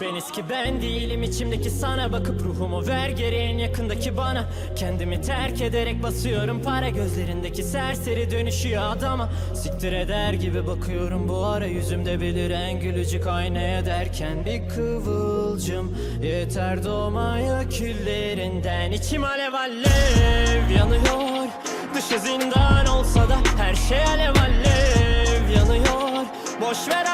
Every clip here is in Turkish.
Ben eski ben değilim içimdeki sana bakıp ruhumu ver geri en yakındaki bana. Kendimi terk ederek basıyorum para gözlerindeki serseri dönüşüyor adama. Siktir eder gibi bakıyorum bu ara yüzümde beliren gülücük aynaya derken Bir kıvılcım yeter doğmaya küllerinden. İçim alev alev yanıyor Dışı zindan olsa da her şey alev alev yanıyor. Boş ver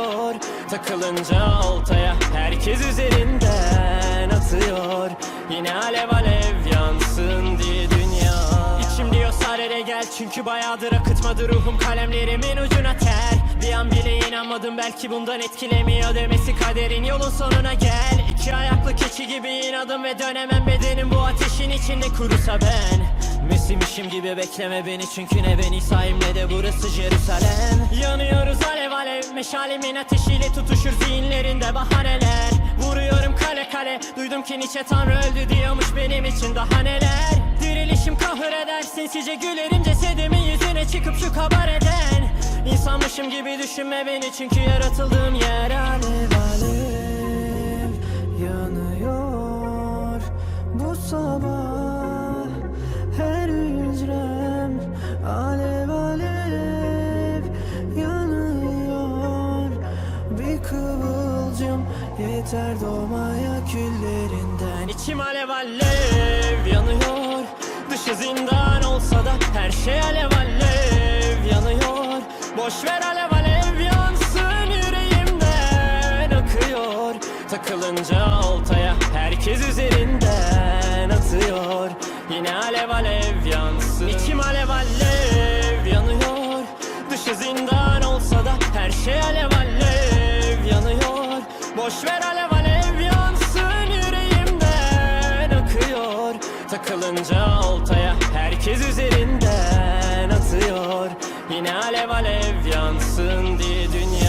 akıyor Takılınca oltaya herkes üzerinden atıyor. Yine alev alev yansın diye dünya. İçim diyor sarere gel. Çünkü bayağıdır akıtmadı ruhum. Kalemlerimin ucuna ter Bir an bile inanmadım belki bundan etkilemiyor demesi kaderin yolun sonuna gel. İki ayaklı keçi gibi inadım ve dönemem bedenim bu ateşin içinde kurusa ben. Mesimişim gibi bekleme beni çünkü ne ben İsa'yım ne de burası Jerusalem. Yanıyoruz alev alev meşalemin ateşiyle tutuşur zihinlerinde bahaneler. Vuruyorum kale kale duydum ki Nietzsche tanrı öldü diyormuş benim için daha neler. Dirilişim kahır eder sinsice gülerim cesedimin yüzüne çıkıp şu kabar eden İnsanmışım gibi düşünme beni çünkü yaratıldığım yer alev alev yanıyor. Bu sabah her hücrem alev alev yanıyor. Bir kıvılcım yeter doğmaya küllerinden. İçim alev alev yanıyor. Dışı zindan olsa da her şey alev alev boş ver alev alev yansın yüreğimden akıyor. Takılınca oltaya herkes üzerinden atıyor. Yine alev alev yansın. İçim alev alev yanıyor. Dışı zindan olsa da her şey alev alev yanıyor. Boş ver alev alev yansın yüreğimden akıyor. Takılınca Yine alev alev yansın diye dünya